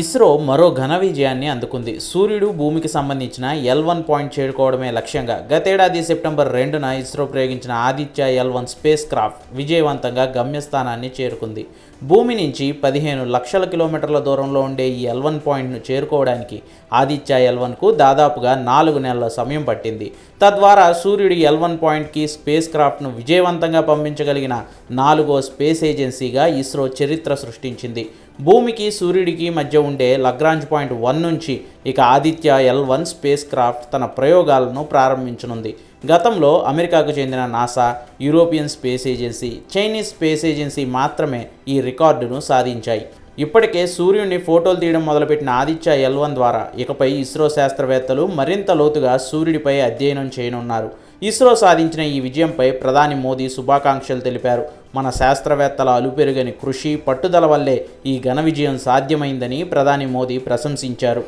ఇస్రో మరో ఘన విజయాన్ని అందుకుంది. సూర్యుడు భూమికి సంబంధించిన ఎల్ వన్ పాయింట్ చేరుకోవడమే లక్ష్యంగా గతేడాది సెప్టెంబర్ రెండున ఇస్రో ప్రయోగించిన Aditya L one spacecraft విజయవంతంగా గమ్యస్థానాన్ని చేరుకుంది. భూమి నుంచి పదిహేను లక్షల కిలోమీటర్ల దూరంలో ఉండే ఈ ఎల్ వన్ పాయింట్ను చేరుకోవడానికి ఆదిత్య ఎల్ వన్కు దాదాపుగా నాలుగు నెలల సమయం పట్టింది. తద్వారా సూర్యుడి ఎల్ వన్ పాయింట్కి స్పేస్ క్రాఫ్ట్ను విజయవంతంగా పంపించగలిగిన నాలుగో స్పేస్ ఏజెన్సీగా ఇస్రో చరిత్ర సృష్టించింది. భూమికి సూర్యుడికి మధ్య ఉండే లగ్రాంజ్ పాయింట్ వన్ నుంచి ఇక Aditya L one spacecraft తన ప్రయోగాలను ప్రారంభించనుంది. గతంలో అమెరికాకు చెందిన NASA European space agency Chinese space agency మాత్రమే ఈ రికార్డును సాధించాయి. ఇప్పటికే సూర్యుడిని ఫోటోలు తీయడం మొదలుపెట్టిన ఆదిత్య ఎల్ వన్ ద్వారా ఇకపై ఇస్రో శాస్త్రవేత్తలు మరింత లోతుగా సూర్యుడిపై అధ్యయనం చేయనున్నారు. ఇస్రో సాధించిన ఈ విజయంపై ప్రధాని మోదీ శుభాకాంక్షలు తెలిపారు. మన శాస్త్రవేత్తల అలుపెరుగని కృషి పట్టుదల వల్లే ఈ ఘన విజయం సాధ్యమైందని ప్రధాని మోదీ ప్రశంసించారు.